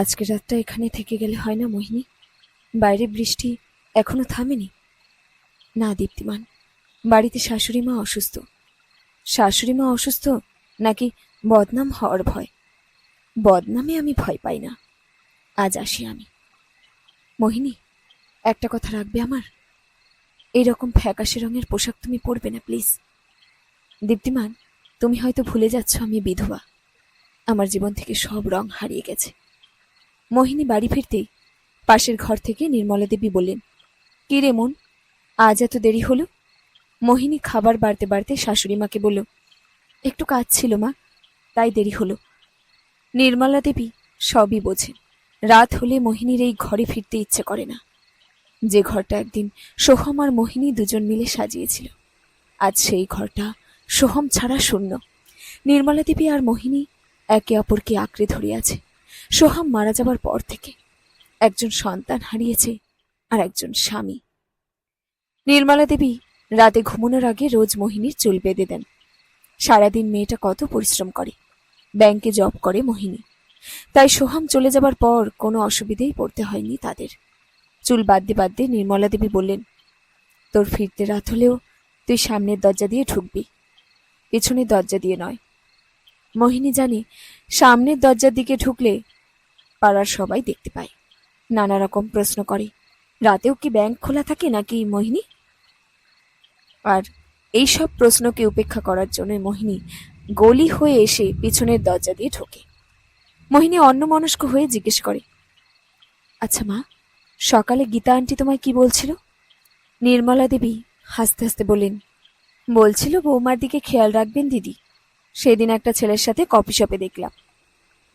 আজকের রাতটা এখানে থেকে গেলে হয় না, মোহিনী? বাইরে বৃষ্টি এখনও থামেনি? না, দীপ্তিমান, বাড়িতে শাশুড়ি মা অসুস্থ। শাশুড়ি মা অসুস্থ নাকি বদনাম হওয়ার ভয়? বদনামে আমি ভয় পাই না। আজ আসি আমি। মোহিনী, একটা কথা রাখবে আমার? এইরকম ফ্যাকাশে রঙের পোশাক তুমি পরবে না, প্লিজ। দীপ্তিমান, তুমি হয়তো ভুলে যাচ্ছ আমি বিধবা। আমার জীবন থেকে সব রং হারিয়ে গেছে। মোহিনী বাড়ি ফিরতেই পাশের ঘর থেকে নির্মলা দেবী বললেন, কি রে মন, আজ এত দেরি হলো? মোহিনী খাবার বাড়তে বাড়তে শাশুড়ি মাকে বলল, একটু কাজ ছিল মা, তাই দেরি হলো। নির্মলা দেবী সবই বোঝেন, রাত হলে মোহিনীর এই ঘরে ফিরতে ইচ্ছে করে না। যে ঘরটা একদিন সোহম আর মোহিনী দুজন মিলে সাজিয়েছিল, আজ সেই ঘরটা সোহম ছাড়া শূন্য। নির্মলা দেবী আর মোহিনী একে অপরকে আঁকড়ে ধরে আছে। সোহাম মারা যাবার পর থেকে একজন সন্তান হারিয়েছে আর একজন স্বামী। নির্মলা দেবী রাতে ঘুমানোর আগে রোজ মোহিনীর চুল বেঁধে দেন। সারাদিন মেয়েটা কত পরিশ্রম করে, ব্যাংকে জব করে মোহিনী। তাই সোহাম চলে যাবার পর কোনো অসুবিধেই পড়তে হয়নি তাদের। চুল বাঁধতে বাঁধতে নির্মলা দেবী বললেন, তোর ফিরতে রাত হলেও তুই সামনের দরজা দিয়ে ঢুকবি। পেছনের দরজা দিয়ে নয়। মোহিনী জানে সামনের দরজার দিকে ঢুকলে পাড়ার সবাই দেখতে পায়। নানা রকম প্রশ্ন করে, রাতেও কি ব্যাংক খোলা থাকে নাকি মোহিনী? আর এই সব প্রশ্নকে উপেক্ষা করার জন্য মোহিনী গলি হয়ে এসে পিছনের দরজা দিয়ে ঢোকে। মোহিনী অন্যমনস্ক হয়ে জিজ্ঞেস করে আচ্ছা মা, সকালে গীতা আন্টি তোমায় কি বলছিল? নির্মলা দেবী হাসতে হাসতে বললেন, বলছিল বৌমার দিকে খেয়াল রাখবেন দিদি। সেদিন একটা ছেলের সাথে কফি শপে দেখলাম।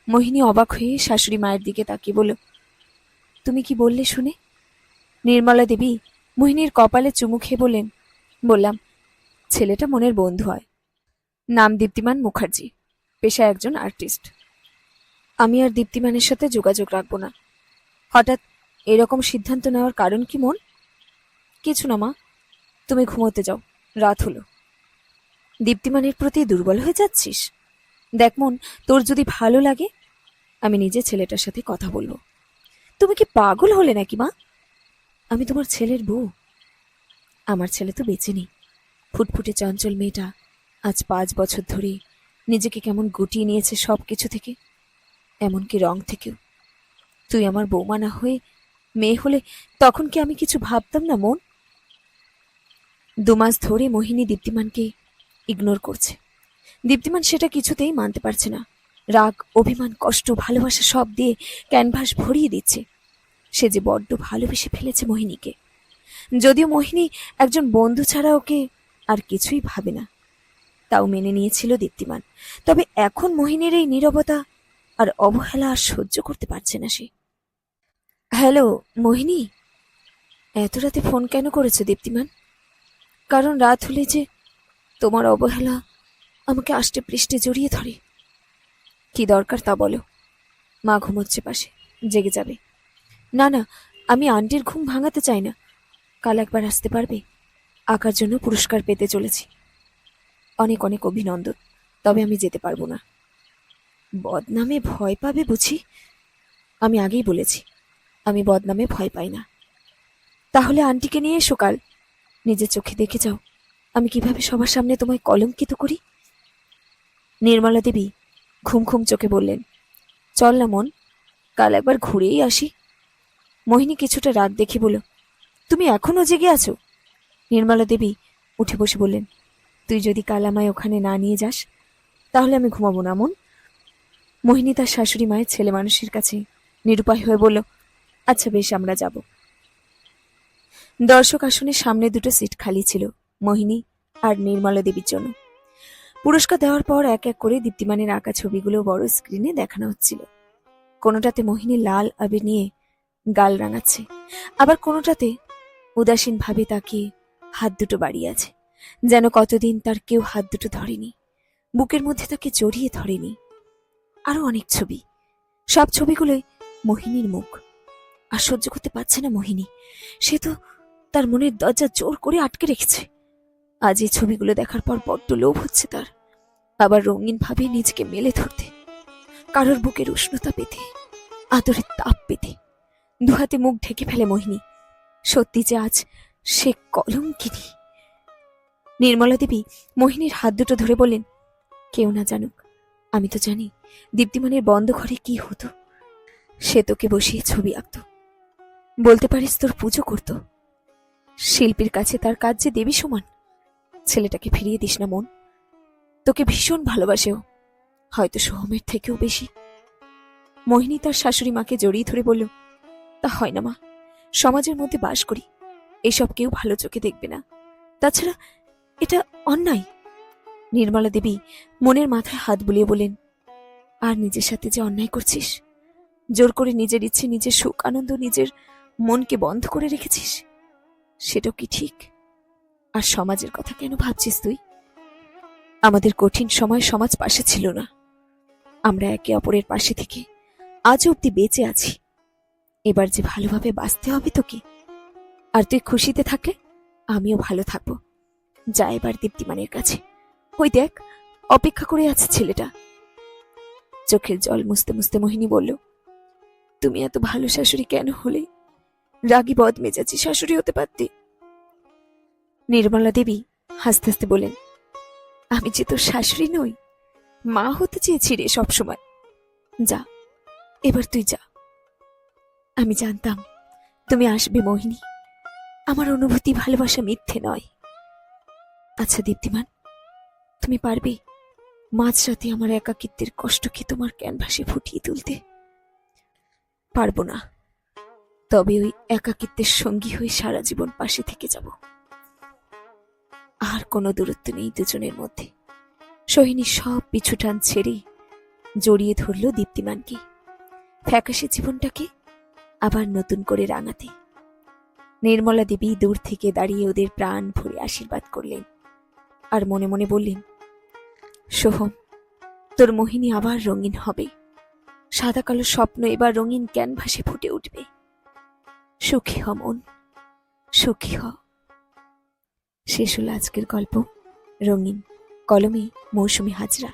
মোহিনী অবাক হয়ে শাশুড়ি মায়ের দিকে তাকিয়ে বলল, তুমি কি বললে শুনে? নির্মলা দেবী মোহিনীর কপালে চুমু খেয়ে বললেন, বললাম, ছেলেটা মনের বন্ধু হয়। নাম দীপ্তিমান মুখার্জি, পেশায় একজন আর্টিস্ট। আমি আর দীপ্তিমানের সাথে যোগাযোগ রাখব না। হঠাৎ এরকম সিদ্ধান্ত নেওয়ার কারণ কি মন? কিছু না মা, তুমি ঘুমোতে যাও, রাত হলো। দীপ্তিমানের প্রতি দুর্বল হয়ে যাচ্ছিস? দেখ মন, তোর যদি ভালো লাগে আমি নিজে ছেলেটার সাথে কথা বলব। তুমি কি পাগল হলে নাকি, মা? আমি তোমার ছেলের বউ। আমার ছেলে তো বেঁচে নেই। ফুটফুটে চঞ্চল মেয়েটা আজ পাঁচ বছর ধরে নিজেকে কেমন গুটিয়ে নিয়েছে সব কিছু থেকে, এমনকি রং থেকেও। তুই আমার বৌমা না হয়ে মেয়ে হলে তখন কি আমি কিছু ভাবতাম না, মন? দু মাস ধরে মোহিনী দীপ্তিমানকে ইগনোর করছে। দীপ্তিমান সেটা কিছুতেই মানতে পারছে না। রাগ, অভিমান, কষ্ট, ভালোবাসা সব দিয়ে ক্যানভাস ভরিয়ে দিচ্ছে। সে যে বড্ড ভালোবেসে ফেলেছে মোহিনীকে। যদিও মোহিনী একজন বন্ধু ছাড়া ওকে আর কিছুই ভাবে না। তাও মেনে নিয়েছিল দীপ্তিমান। তবে এখন মোহিনীর এই নীরবতা আর অবহেলা আর সহ্য করতে পারছে না সে। হ্যালো, মোহিনী? এত রাতে ফোন কেন করেছ দীপ্তিমান? কারণ রাত হলে যে তোমার অবহেলা আমাকে আষ্টে পৃষ্ঠে জড়িয়ে ধরে। কি দরকার তা বলো। মা ঘুমোচ্ছে পাশে, জেগে যাবে। না না, আমি আন্টির ঘুম ভাঙাতে চাই না। কাল একবার আসতে পারবে? আঁকার জন্য পুরস্কার পেতে চলেছি। অনেক অনেক অভিনন্দন, তবে আমি যেতে পারব না। বদনামে ভয় পাবে বুঝি? আমি আগেই বলেছি, আমি বদনামে ভয় পাই না। তাহলে আন্টিকে নিয়ে এসো কাল। নিজের চোখে দেখে যাও, আমি কীভাবে সবার সামনে তোমায় কলঙ্কিত করি? নির্মলা দেবী ঘুম চোখে বললেন, চল না মন, কাল একবার ঘুরেই আসি। মোহিনী কিছুটা রাগ দেখি বলল, তুমি এখনও জেগে আছো? নির্মলা দেবী উঠে বসে বললেন, তুই যদি কাল আমায় ওখানে না নিয়ে যাস, তাহলে আমি ঘুমাবো না মন। মোহিনী তার শাশুড়ি মায়ের ছেলে মানুষের কাছে নিরুপায় হয়ে বলল আচ্ছা বেশ, আমরা যাব। দর্শক আসনের সামনে দুটো সিট খালি ছিল, মোহিনী আর নির্মলা দেবীর জন্য। পুরস্কার দেওয়ার পর এক এক করে দীপ্তিমানের আঁকা ছবিগুলো বড় স্ক্রিনে দেখানো হচ্ছিল। কোনোটাতে মোহিনী লাল আবির নিয়ে গাল রাঙাচ্ছে, আবার কোনোটাতে উদাসীন ভাবে তাকিয়ে হাত দুটো বাড়িয়ে আছে, যেন কতদিন তার কেউ হাত দুটো ধরেনি, বুকের মধ্যে তাকে জড়িয়ে ধরেনি। আরও অনেক ছবি, সব ছবিগুলোই মোহিনীর মুখ। আর সহ্য করতে পারছে না মোহিনী, সে তো তার মনের দরজা জোর করে আটকে রেখেছে। আজ এই ছবিগুলো দেখার পর বড্ড লোভ হচ্ছে তার। আবার রঙিন ভাবে নিজেকে মেলে ধরতে, কারোর বুকের উষ্ণতা পেতে, আদরের তাপ পেতে, দুহাতে মুখ ঢেকে ফেলে মোহিনী। সত্যি যে আজ সে কলঙ্কিনী। নির্মলা দেবী মোহিনীর হাত দুটো ধরে বললেন, কেউ না জানুক, আমি তো জানি দীপ্তিমানের বন্ধ ঘরে কি হতো। সে তোকে বসিয়ে ছবি আঁকত, বলতে পারিস তোর পুজো করত। শিল্পীর কাছে তার কাজ যে দেবী সমান ছেলেটাকে ফিরিয়ে দিস না, মন। তোকে ভীষণ ভালোবাসেও হয়তো সোহমের থেকেও বেশি। মোহিনী তার শাশুড়ি মাকে জড়িয়ে ধরে বলল, তা হয় না মা, সমাজের মধ্যে বাস করি। এসব কেউ ভালো চোখে দেখবে না। তাছাড়া এটা অন্যায়। নির্মলা দেবী মনের মাথায় হাত বুলিয়ে বলেন আর নিজের সাথে যে অন্যায় করছিস? জোর করে নিজের ইচ্ছে, নিজের সুখ, আনন্দ, নিজের মনকে বন্ধ করে রেখেছিস? সেটাও কি ঠিক? আর সমাজের কথা কেন ভাবছিস তুই? আমাদের কঠিন সময় সমাজ পাশে ছিল না। আমরা একে অপরের পাশে থেকে আজ অব্দি বেঁচে আছি। এবার যে ভালোভাবে বাঁচতে হবে তোকে, আর তুই খুশিতে থাকলে আমিও ভালো থাকব। যা এবার দীপ্তিমানের কাছে। ওই দেখ, অপেক্ষা করে আছে ছেলেটা। চোখের জল মুছতে মুছতে মোহিনী বলল, তুমি এত ভালো শাশুড়ি কেন হলে? রাগী বদ মেজাজি শাশুড়ি হতে পারতে। নির্মলা দেবী হাসতে হাসতে বলেন আমি যে তোর শাশুড়ি নই, মা হতে চেয়েছি রে সবসময়। যা, এবার তুই যা। আমি জানতাম তুমি আসবে মোহিনী। আমার অনুভূতি ভালোবাসা মিথ্যে নয়। আচ্ছা দীপ্তিমান, তুমি পারবে মাঝরাতে আমার একাকিত্বের কষ্টকে তোমার ক্যানভাসে ফুটিয়ে তুলতে? পারব না। তবে ওই একাকিত্বের সঙ্গী হয়ে সারা জীবন পাশে থেকে যাব। আর কোনো দূরত্ব নেই দুজনের মধ্যে। সোহিনী সব পিছুটান ছেড়ে জড়িয়ে ধরল দীপ্তিমানকে। ফ্যাকাশে জীবনটাকে আবার নতুন করে রাঙাতে। নির্মলা দেবী দূর থেকে দাঁড়িয়ে ওদের প্রাণ ভরে আশীর্বাদ করলেন আর মনে মনে বললেন, সোহম, তোর মোহিনী আবার রঙিন হবে। সাদা কালো স্বপ্ন এবার রঙিন ক্যানভাসে ফুটে উঠবে। সুখী হ মন, সুখী হ। শেষ হলো আজকের গল্প। রঙিন কলমে মৌসুমি হাজরা।